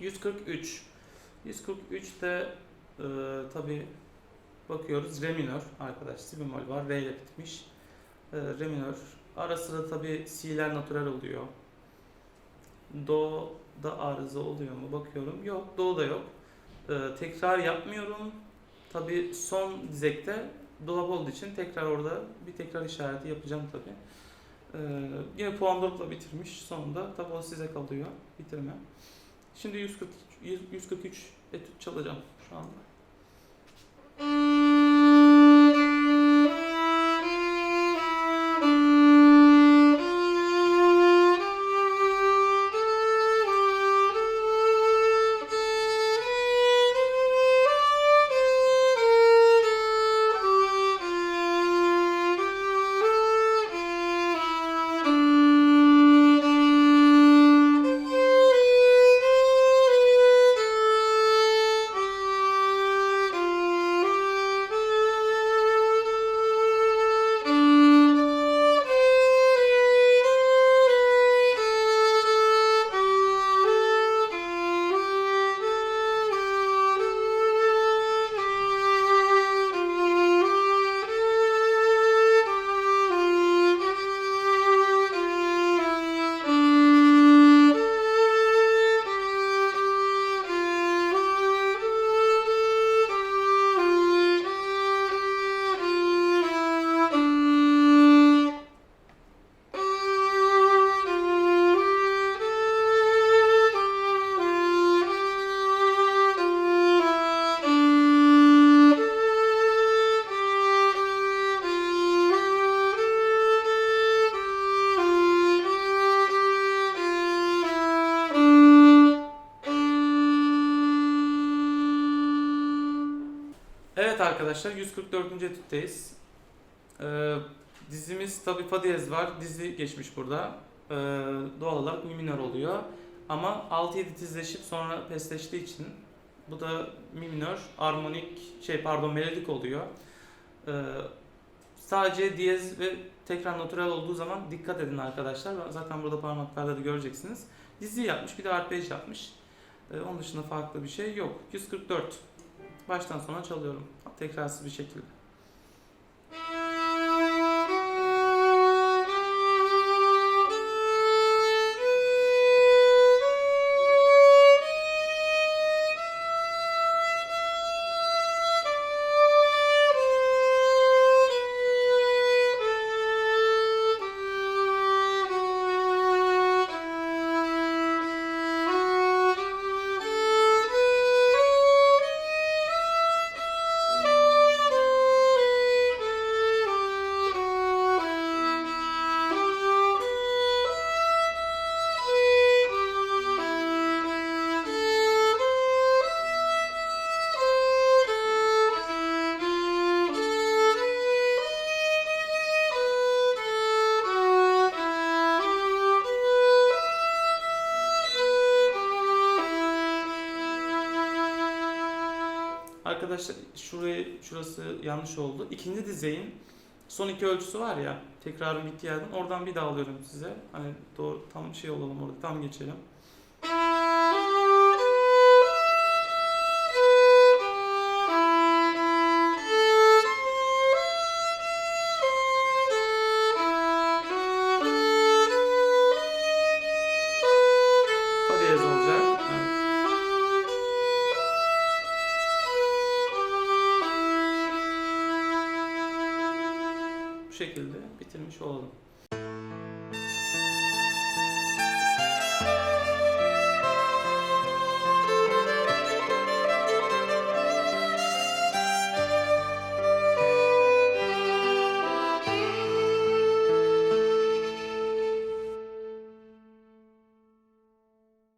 143. 143 de e, tabi bakıyoruz re minör arkadaş si bemol var re ile bitmiş. E, re minör. Ara sıra tabi si'ler natural oluyor. Do da arıza oluyor mu bakıyorum. Yok do da yok. E, tekrar yapmıyorum. Tabi son dizekte dolap olduğu için tekrar orada bir tekrar işareti yapacağım tabi. Ee, yine puan dropla bitirmiş. Sonunda tabi o size kalıyor bitirme. Şimdi 140, 143 etüt çalacağım şu anda. Arkadaşlar 144. etütteyiz. Ee, dizimiz tabi fa diyez var. Dizi geçmiş burada. Ee, doğal olarak mi minör oluyor. Ama 6-7 tizleşip sonra pesleştiği için bu da mi minör armonik şey pardon melodik oluyor. Ee, sadece diyez ve tekrar natural olduğu zaman dikkat edin arkadaşlar. Zaten burada parmaklarda da göreceksiniz. Dizi yapmış bir de arpej yapmış. Ee, onun dışında farklı bir şey yok. 144. Baştan sona çalıyorum. Tekrarsız bir şekilde. Arkadaşlar şurayı şurası yanlış oldu. İkinci dizeyin son iki ölçüsü var ya tekrarın bittiği yerden oradan bir daha alıyorum size. Hani doğru tam şey olalım orada tam geçelim. Şekilde bitirmiş olalım.